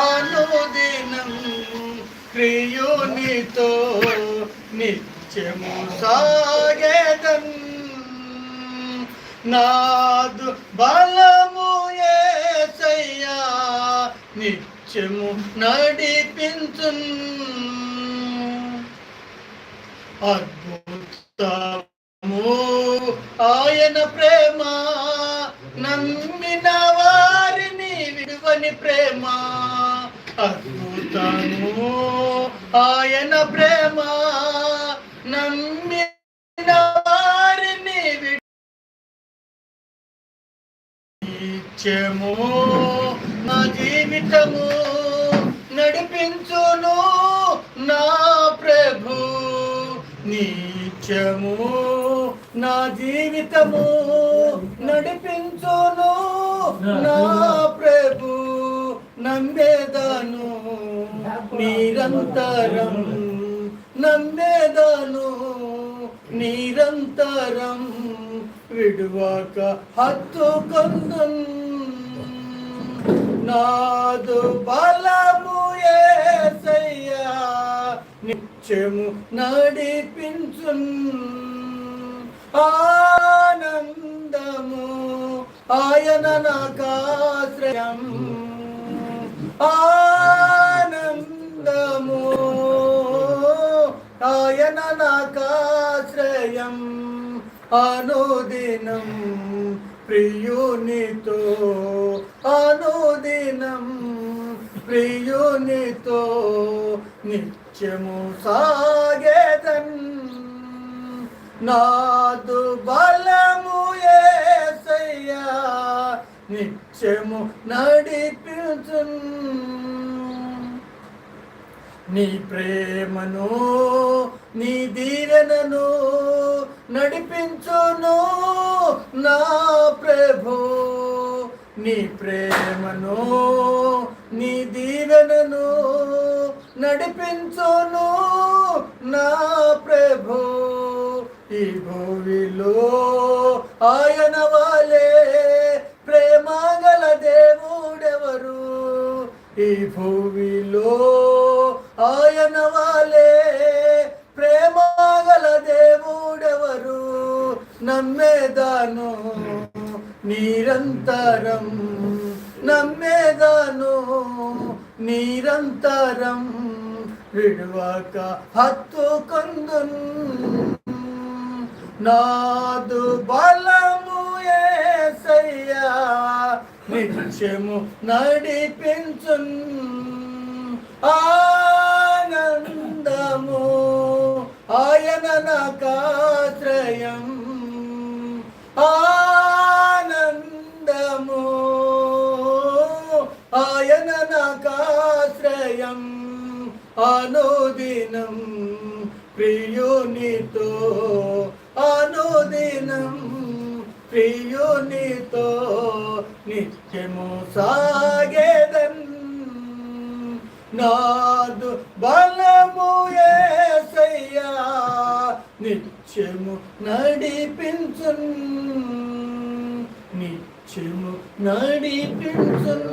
అనుదినం క్రియునితో నిత్యము సాగేదన్ నాదు బలము ఏసయ్యా నిత్యము నడిపించు అద్భుతము ఆయన ప్రేమ నమ్మినవా? అద్భుతము. ఆయన ప్రేమ నమ్మిన వారిని నిత్యము నా జీవితము నడిపించును నా ప్రభు నిత్యము నా జీవితము నడిపించును నా నమ్మేదాను నిరంతరం నమ్మేదాను నిరంతరం విడువాక హత్తు హత్తుకొందున్ నాదు బలము ఏసయ్యా నిత్యము నడిపించున్. ఆనందము ఆయన నాకాశ్రయం. ఆనందము. ఆయన నాకాశ్రయం అనుదినం ప్రియునితో. అనుదినం ప్రియునితో నిత్యము సాగేదన్. నాదు బలము ఏసయ్యా నిత్యము నడిపించున్. నీ ప్రేమను నీ దీవెనను నడిపించును నా ప్రభు. నీ ప్రేమను నీ దీవెనను నడిపించును నా ప్రభు. ఈ భూమిలో ఆయన వాలే ప్రేమగల దేవుడెవరు? ఈ భూమిలో ఆయన వాలే. ప్రేమగల దేవుడెవరు? నమ్మేదాను నిరంతరం. నమ్మేదాను నిరంతరం. విడువక హత్తుకొందున్ నాదు బలము ఏసయ్యా. నిత్యము నడిపించున్. ఆనందము ఆయన నాకాశ్రయం. ఆనందము ఆయన నాకాశ్రయం. అనుదినం ప్రియునితో అనుదినం ప్రియునితో నిత్యము సాగేద నాదు బలము ఏసయ్యా నిత్యము నడిపించున్ నిత్యము నడిపించున్.